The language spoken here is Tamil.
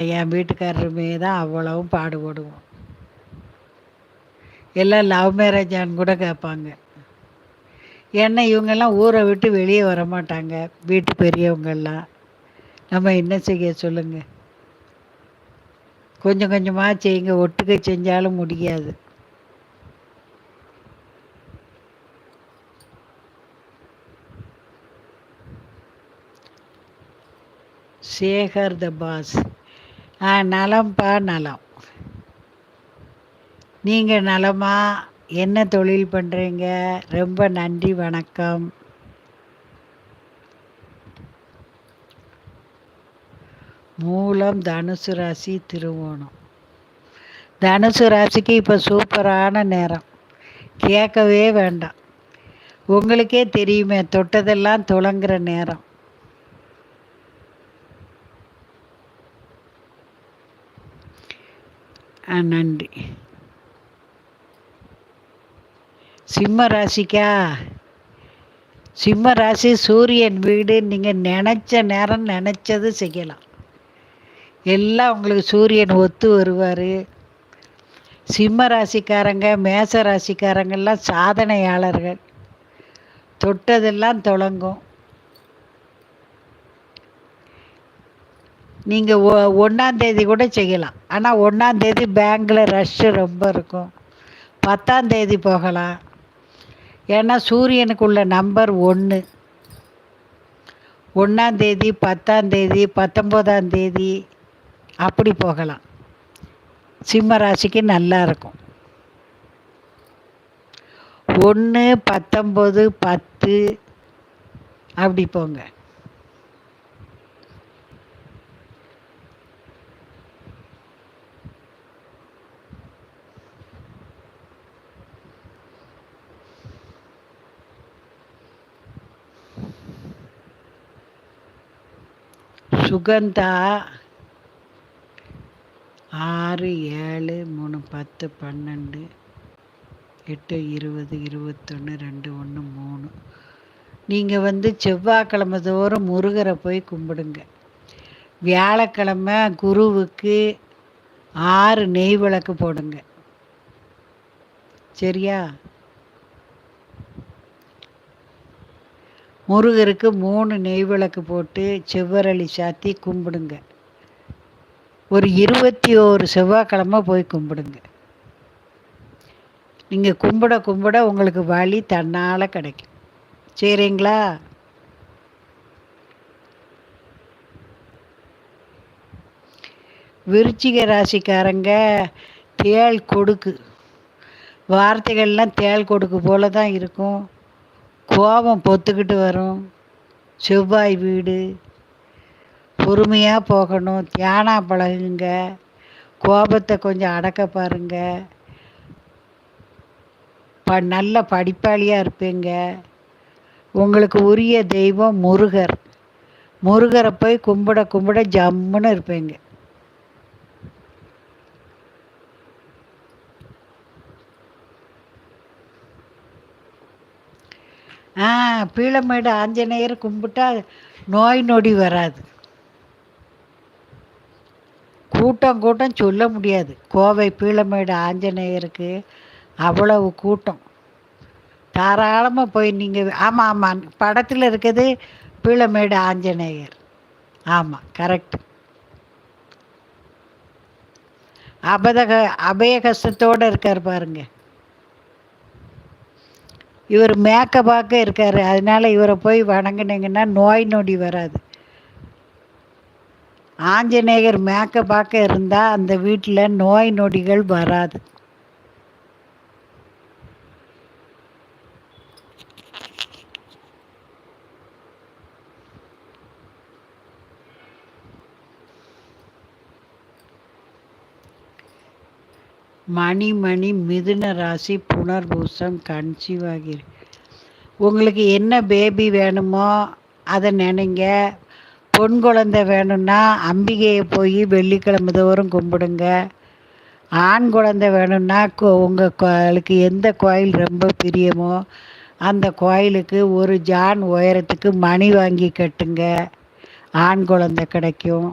என் வீட்டுக்காரருமே தான் அவ்வளவும் பாடுபடுவோம் எல்லாம் லவ் மேரேஜான்னு கூட கேட்பாங்க. ஏன்னா இவங்கெல்லாம் ஊரை விட்டு வெளியே வர மாட்டாங்க வீட்டு பெரியவங்கெல்லாம். நம்ம என்ன செய்ய சொல்லுங்கள் கொஞ்சம் கொஞ்சமாக செய்யுங்க ஒட்டுக்க செஞ்சாலும் முடியாது. சேகர் த பாஸ் ஆ நலம்ப்பா நலம். நீங்கள் நலமா? என்ன தொழில் பண்ணுறீங்க ரொம்ப நன்றி வணக்கம். மூலம் தனுசு ராசி திருவோணம். தனுசு ராசிக்கு இப்போ சூப்பரான நேரம். கேட்கவே வேண்டாம். உங்களுக்கே தெரியுமே தொட்டதெல்லாம் துளங்குற நேரம் ஆ நன்றி. சிம்ம ராசிக்கா? சிம்ம ராசி சூரியன் வீடு நீங்கள் நினச்ச நேரம் நினச்சது செய்யலாம். எல்லாம் உங்களுக்கு சூரியன் ஒத்து வருவார். சிம்ம ராசிக்காரங்க மேச ராசிக்காரங்கெல்லாம் சாதனையாளர்கள். தொட்டதெல்லாம் தொடங்கும். நீங்கள் ஒ ஒன்றாந்தேதி கூட செய்யலாம். ஆனால் ஒன்றாந்தேதி பேங்கில் ரஷ்ஷு ரொம்ப இருக்கும். பத்தாந்தேதி போகலாம். ஏன்னா சூரியனுக்குள்ள நம்பர் ஒன்று ஒன்றாந்தேதி பத்தாந்தேதி பத்தொம்போதாந்தேதி அப்படி போகலாம். சிம்ம ராசிக்கு நல்லா இருக்கும். ஒன்று பத்தொம்போது பத்து அப்படி போங்க. சுகந்தா. ஆறு ஏழு மூணு பத்து பன்னெண்டு எட்டு இருபது இருபத்தொன்று ரெண்டு ஒன்று மூணு. நீங்கள் வந்து செவ்வாய்க்கிழமை தோறும் முருகரை போய் கும்பிடுங்க. வியாழக்கிழமை குருவுக்கு ஆறு நெய் விளக்கு போடுங்க. சரியா? முருகருக்கு மூணு நெய் விளக்கு போட்டு செவ்வரளி சாத்தி கும்பிடுங்க. ஒரு இருபத்தி ஓரு செவ்வாய்க்கிழமை போய் கும்பிடுங்க. நீங்கள் கும்பிட கும்பிட உங்களுக்கு வழி தன்னால் கிடைக்கும். சரிங்களா? விருச்சிக ராசிக்காரங்க தேள் கொடுக்கு. வார்த்தைகள்லாம் தேள் கொடுக்கு போல தான் இருக்கும். கோபம் பொத்துக்கிட்டு வரும். செவ்வாய் வீடு. பொறுமையாக போகணும். தியானம் பழகுங்க. கோபத்தை கொஞ்சம் அடக்க பாருங்க. ப நல்ல படிப்பாளியாக இருப்பீங்க. உங்களுக்கு உரிய தெய்வம் முருகர். முருகரை போய் கும்பிட கும்பிட ஜம்முன்னு இருப்பீங்க. ஆ பீளமேடு ஆஞ்சநேயர் கும்பிட்டா நோய் நொடி வராது. கூட்டம் கூட்டம் சொல்ல முடியாது. கோவை பீளமேடு ஆஞ்சநேயருக்கு அவ்வளவு கூட்டம். தாராளமாக போய் நீங்கள் ஆமாம் ஆமாம் படத்தில் இருக்கிறது பீளமேடு ஆஞ்சநேயர். ஆமாம் கரெக்ட். அபதக அபயகசத்தோடு இருக்கார் பாருங்கள் இவர் மேக்கப்பாக்க இருக்கார். அதனால் இவரை போய் வணங்கினீங்கன்னா நோய் நொடி வராது. ஆஞ்சநேயர் மேக்கப்பாக்க இருந்தால் அந்த வீட்டில் நோய் நொடிகள் வராது. மணி மணி மிதுன ராசி புனர்பூசம் கன்சீவ் உங்களுக்கு என்ன பேபி வேணுமோ அதை நினைங்க. பொன் குழந்தை வேணும்னா அம்பிகையை போய் வெள்ளிக்கிழமை தோறும் கும்பிடுங்க. ஆண் குழந்தை வேணும்னா உங்கள் கோயிலுக்கு எந்த கோயில் ரொம்ப பிரியமோ அந்த கோயிலுக்கு ஒரு ஜான் உயரத்துக்கு மணி வாங்கி கட்டுங்க. ஆண் குழந்தை கிடைக்கும்.